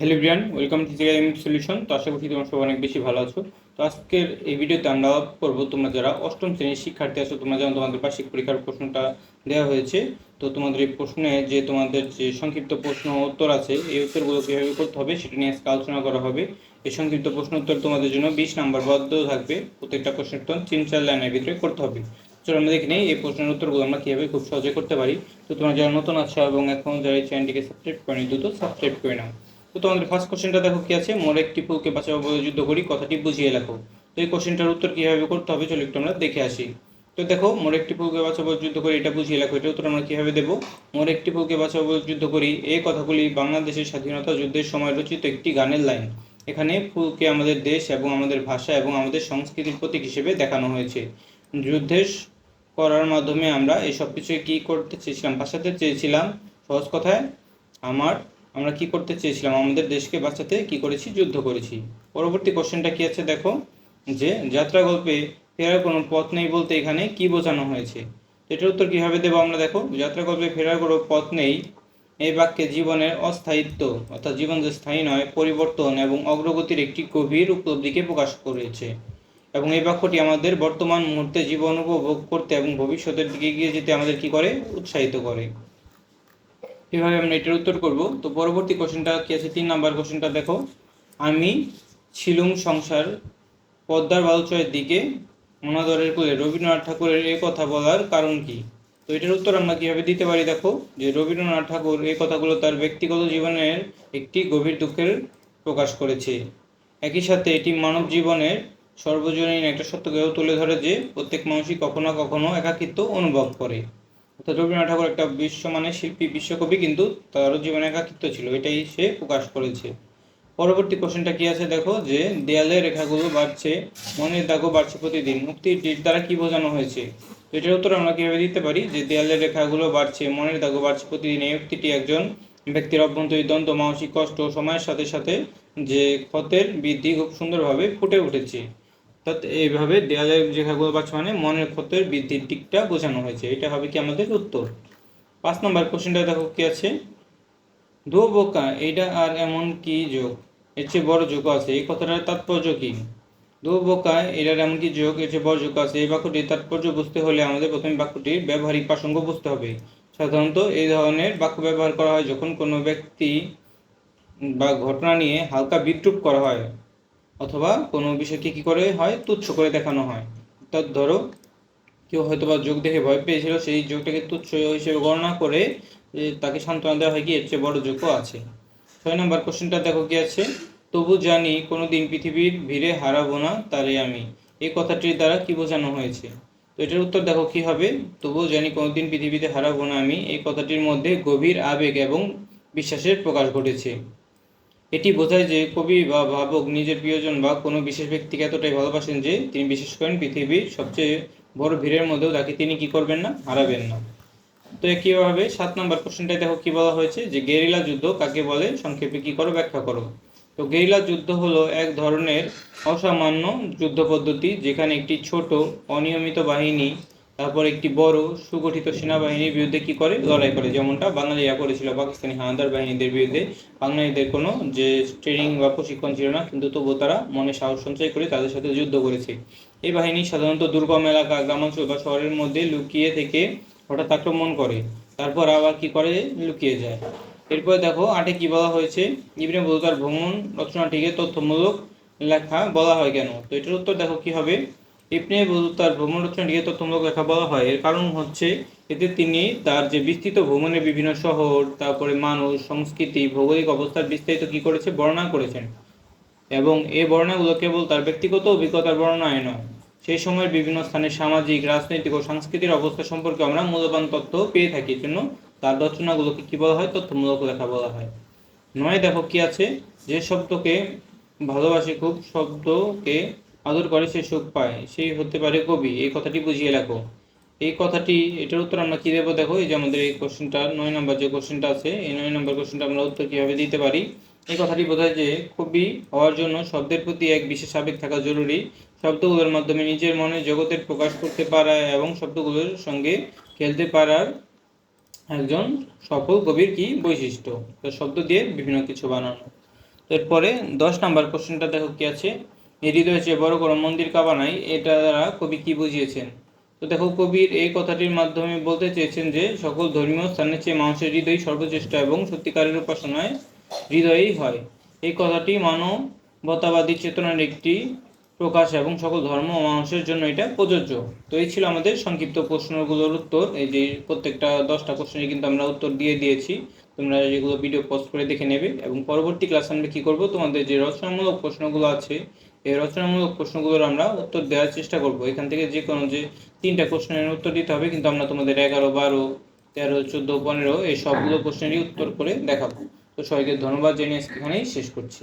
Hello Brian welcome to GIM solution তো আশা করছি তোমরা সবাই অনেক বেশি ভালো আছো। তো আজকের এই ভিডিওতে আমরা করব তোমরা যারা অষ্টম শ্রেণির শিক্ষার্থী আছো, তোমরা যেমন তোমাদের বার্ষিক পরীক্ষার প্রশ্নটা দেওয়া হয়েছে। তো তোমাদের এই প্রশ্নে যে তোমাদের যে সংক্ষিপ্ত প্রশ্ন উত্তর আছে, এই উত্তরগুলো কীভাবে করতে হবে সেটা নিয়ে আজকে আলোচনা করা হবে। এই সংক্ষিপ্ত প্রশ্ন উত্তর তোমাদের জন্য বিশ নাম্বার বদ্ধ থাকবে। প্রত্যেকটা প্রশ্নের উত্তর তিন চার লাইনের ভিতরে করতে হবে। চলো আমরা দেখে নিই, এই প্রশ্নের উত্তরগুলো আমরা কীভাবে খুব সহজে করতে পারি। তো তোমরা যারা নতুন আছো এবং এখন যারা এই চ্যানেলটিকে সাবস্ক্রাইব করেনি, দ্রুত সাবস্ক্রাইব করে নাও। তো তোমাদের ফার্স্ট কোশ্চেনটা দেখো কি আছে? মোর একটি ফুলকে বাঁচাবো বলে যুদ্ধ করি, কথাটি বুঝিয়ে লেখো। তো এই কোশ্চেনটার উত্তর কীভাবে করতে হবে চলো একটু আমরা দেখে আসি। তো দেখো মোর একটি ফুলকে বাঁচাবো যুদ্ধ করি, এটা বুঝিয়ে লেখো এটা উত্তর আমরা কীভাবে দেবো? মোর একটি ফুলকে বাঁচাবো যুদ্ধ করি, এই কথাগুলি বাংলাদেশের স্বাধীনতা যুদ্ধের সময় রচিত একটি গানের লাইন। এখানে ফুলকে আমাদের দেশ এবং আমাদের ভাষা এবং আমাদের সংস্কৃতির প্রতীক হিসেবে দেখানো হয়েছে। যুদ্ধের করার মাধ্যমে আমরা এই সব কিছু কি করতে চেয়েছিলাম, ভাষাতে চেয়েছিলাম? সহজ কথায়, আমার আমরা কি করতে চেয়েছিলাম? আমাদের দেশকে বাঁচাতে কি করেছি? যুদ্ধ করেছি। পরবর্তী কোশ্চেনটা কি আছে দেখো? যে যাত্রা গল্পে ফেরার কোনো পথ নেই বলতে এখানে কি বোঝানো হয়েছে? এটার উত্তর কীভাবে দেবো আমরা দেখো? যাত্রা গল্পে ফেরার কোনো পথ নেই। এই বাক্যে জীবনের অস্থায়িত্ব, অর্থাৎ জীবন যে স্থায়ী নয়, পরিবর্তন এবং অগ্রগতির একটি গভীর উপলব্ধিকে প্রকাশ করেছে। এবং এই বাক্যটি আমাদের বর্তমান মুহূর্তে জীবন উপভোগ করতে এবং ভবিষ্যতের দিকে এগিয়ে যেতে আমাদের কি করে? উৎসাহিত করে। এভাবে আমরা এটার উত্তর করব। তো পরবর্তী কোশ্চেনটা কি আছে? তিন নাম্বার কোশ্চেনটা দেখো। আমি ছিলুম সংসার পদ্মার বালুচয়ের দিকে অনাদরের কোলে। রবীন্দ্রনাথ ঠাকুরের এ কথা বলার কারণ কি? তো এটার উত্তর আমরা কীভাবে দিতে পারি দেখো? যে রবীন্দ্রনাথ ঠাকুর এই কথাগুলো তার ব্যক্তিগত জীবনের একটি গভীর দুঃখের প্রকাশ করেছে। একই সাথে এটি মানব জীবনের সর্বজনীন একটা সত্যকেও তুলে ধরে যে প্রত্যেক মানুষই কখনো কখনো একাকিত্ব অনুভব করে। অর্থাৎ রবীন্দ্রনাথ ঠাকুর একটা বিশ্বমানের শিল্পী, বিশ্বকবি কিন্তু তারও জীবনে একাকিত্ব ছিল, এটাই সে প্রকাশ করেছে। পরবর্তী কোশ্চেনটা কি আছে দেখো, যে দেয়ালে রেখাগুলো বাড়ছে, মনের দাগও বাড়ছে প্রতিদিন উক্তিটির দ্বারা কি বোঝানো হয়েছে? এটার উত্তর আমরা কীভাবে দিতে পারি? যে দেয়ালের রেখাগুলো বাড়ছে, মনের দাগও বাড়ছে প্রতিদিন, এই উক্তিটি একজন ব্যক্তির অভ্যন্তরীণ দ্বন্দ্ব, মানসিক কষ্ট সময়ের সাথে সাথে যে ক্ষতের বৃদ্ধি খুব সুন্দরভাবে ফুটে উঠেছে। এইভাবে দেয়ালের রেখাগুলো বাড়ছে মানে মনের ক্ষতের বৃদ্ধির দিকটা বোঝানো হয়েছে। এটা হবে কি আমাদের উত্তর। পাঁচ নম্বর কোশ্চেনটা দেখো কি আছে? দো বোকা এইটা আর এমন কি যোগ? এর চেয়ে বড় যোগ আছে। এই কথাটার তাৎপর্য কি? দো বোকা এটার এমন কি যোগ? এর চেয়ে বড় যোগ আছে। এই বাক্যটির তাৎপর্য বুঝতে হলে আমাদের প্রথমে বাক্যটির ব্যবহারিক প্রসঙ্গ বুঝতে হবে। সাধারণত এই ধরনের বাক্য ব্যবহার করা হয় যখন কোনো ব্যক্তি বা ঘটনা নিয়ে হালকা বিদ্রুপ করা হয়। অথবা কোনো বিষয়কে কি করে হয়? তুচ্ছ করে দেখানো হয়। অর্থাৎ ধরো, কেউ হয়তো বা যোগ দেখে ভয় পেয়েছিল, সেই যোগটাকে তুচ্ছ হিসেবে গণনা করে তাকে সান্ত্বনা দেওয়া হয় কি? এর চেয়ে বড় যোগও আছে। ছয় নম্বর কোশ্চেনটা দেখো কি আছে? তবু জানি কোনো দিন পৃথিবীর ভিড়ে হারাবো না তারে আমি। এই কথাটির দ্বারা কি বোঝানো হয়েছে? তো এটার উত্তর দেখো কি হবে? তবুও জানি কোনোদিন পৃথিবীতে হারাবো না আমি। এই কথাটির মধ্যে গভীর আবেগ এবং বিশ্বাসের প্রকাশ ঘটেছে। এটি বোঝায় যে কবি বা ভাবক নিজের প্রিয়জন বা কোনো বিশেষ ব্যক্তিকে এতটাই ভালোবাসেন যে তিনি বিশেষ করেন পৃথিবীর সবচেয়ে বড় ভিড়ের মধ্যেও তাকে তিনি কি করবেন না, হারাবেন না। তো একইভাবে সাত নম্বর কোশ্চেনটায় দেখো কি বলা হয়েছে যে গেরিলা যুদ্ধ কাকে বলে? সংক্ষেপে কি করো, ব্যাখ্যা করো। তো গেরিলা যুদ্ধ হলো এক ধরনের অসামান্য যুদ্ধ পদ্ধতি যেখানে একটি ছোট অনিয়মিত বাহিনী তারপর একটি বড় সুগঠিত সেনাবাহিনীর বিরুদ্ধে কি করে? লড়াই করে। যেমনটা বাঙালিরা করেছিল পাকিস্তানি হানাদার বাহিনীদের বিরুদ্ধে। বাঙালিদের কোনো যে ট্রেনিং বা প্রশিক্ষণ ছিল না, কিন্তু তবুও তারা মনে সাহস সঞ্চয় করে তাদের সাথে যুদ্ধ করেছে। এই বাহিনী সাধারণত দুর্গম এলাকা, গ্রামাঞ্চল বা শহরের মধ্যে লুকিয়ে থেকে হঠাৎ আক্রমণ করে। তারপর আবার কি করে? লুকিয়ে যায়। এরপর দেখো, আটে কি বলা হয়েছে? ইবনে বলতার ভ্রমণ রচনাটিকে তথ্যমূলক লেখা বলা হয় কেন? তো এটার উত্তর দেখো কি হবে? ইবনে বলতার ভ্রমণ রচনাটিকে তথ্যমূলক লেখা বলা হয়। এর কারণ হচ্ছে এতে তিনি তার যে বিস্তৃত ভ্রমণের বিভিন্ন শহর, তারপরে মানুষ, সংস্কৃতি, ভৌগোলিক অবস্থার বিস্তারিত কি করেছে বর্ণনা করেছেন। এবং এই বর্ণনাগুলো কেবল তার ব্যক্তিগত অভিজ্ঞতার বর্ণনায় নয়। সেই সময়ের বিভিন্ন স্থানে সামাজিক, রাজনৈতিক ও সাংস্কৃতিক অবস্থা সম্পর্কে আমরা মূল্যবান তথ্য পেয়ে থাকি। জন্য তার রচনাগুলোকে কি বলা হয়? তথ্যমূলক লেখা বলা হয়। নয়, দেখো কি আছে? যে শব্দকে ভালোবাসে খুব শব্দকে আদর করে, সে সুখ পায়। সেই হতে পারে কবি। এই কথাটি বুঝিয়ে লেখো। এই কথাটি, এটার উত্তর আমরা কী দেবো? দেখো, এই যে আমাদের এই কোশ্চেনটা নয় নম্বর যে কোশ্চেনটা আছে, এই নয় নম্বর কোশ্চেনটা আমরা উত্তর কীভাবে দিতে পারি? এই কথাটি বোঝায় যে, কবি হওয়ার জন্য শব্দের প্রতি এক বিশেষ আবেগ থাকা জরুরি। শব্দগুলোর মাধ্যমে নিজের মনে জগতের প্রকাশ করতে পারা এবং শব্দগুলোর সঙ্গে খেলতে পারার একজন সফল কবির কি বৈশিষ্ট্য? শব্দ দিয়ে বিভিন্ন কিছু বানানো। এরপরে দশ নাম্বার কোশ্চেনটা দেখো কি আছে। হৃদয় চেয়ে বড় কোনো মন্দির কাবা নাই, এটা দ্বারা কবি কি বুঝিয়েছেন? তো দেখো, কবির এই কথাটির মাধ্যমে বলতে চেয়েছেন যে সকল ধর্মীয় স্থানের চেয়ে মানুষের হৃদয় সর্বশ্রেষ্ঠ এবং সত্যিকারের উপাসনায় হৃদয়ই হয়। এই কথাটি মানবতাবাদী চেতনার একটি প্রকাশ এবং সকল ধর্ম মানুষের জন্য এটা প্রযোজ্য। তো এই ছিল আমাদের সংক্ষিপ্ত প্রশ্নগুলোর উত্তর। এই যে প্রত্যেকটা দশটা কোশ্চেনে কিন্তু আমরা উত্তর দিয়ে দিয়েছি। তোমরা যেগুলো ভিডিও পোস্ট করে দেখে নেবে এবং পরবর্তী ক্লাস আমরা কী করব? তোমাদের যে রচনামূলক প্রশ্নগুলো আছে এই রচনামূলক প্রশ্নগুলোর আমরা উত্তর দেওয়ার চেষ্টা করব। এখান থেকে যে কোনো যে তিনটা প্রশ্নের উত্তর দিতে হবে, কিন্তু আমরা তোমাদের এগারো, বারো, তেরো, চোদ্দ, পনেরো এই সবগুলো প্রশ্নেরই উত্তর করে দেখাবো। তো সবাইকে ধন্যবাদ জানিয়ে এখানেই শেষ করছি।